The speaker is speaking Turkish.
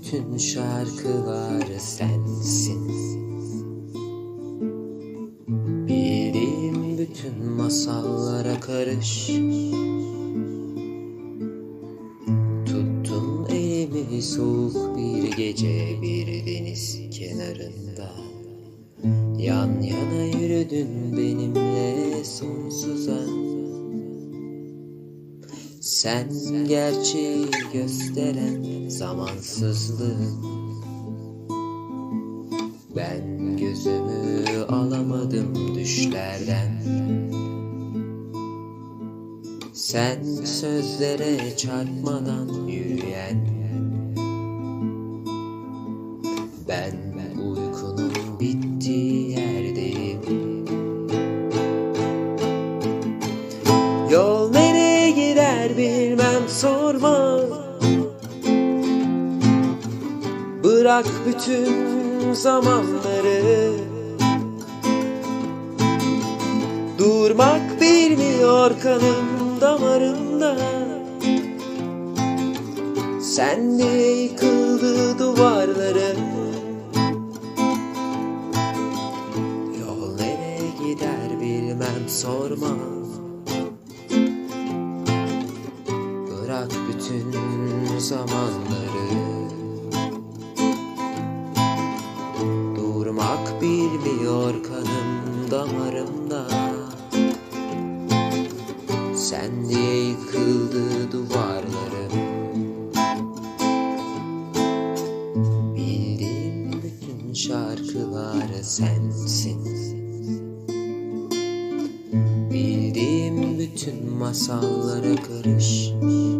bütün şarkılar sensin. Bildiğim bütün masallara karış. Tuttun elimi soğuk bir gece bir deniz kenarında. Yan yana yürüdün benimle sonsuza Sen gerçeği gösteren zamansızlık. Ben gözümü alamadım düşlerden. Sen sözlere çarpmadan yürüyen. Ben uykunun Bırak bütün zamanları. Durmak bilmiyor kanım damarımda Sen de yıkıldı duvarları. Yol nereye gider bilmem sorma. Bırak bütün zamanları akıyor kanım damarımda. Sen diye yıkıldı duvarlarım. Bildiğim bütün şarkılar sensin. Bildiğim bütün masallara karışmış.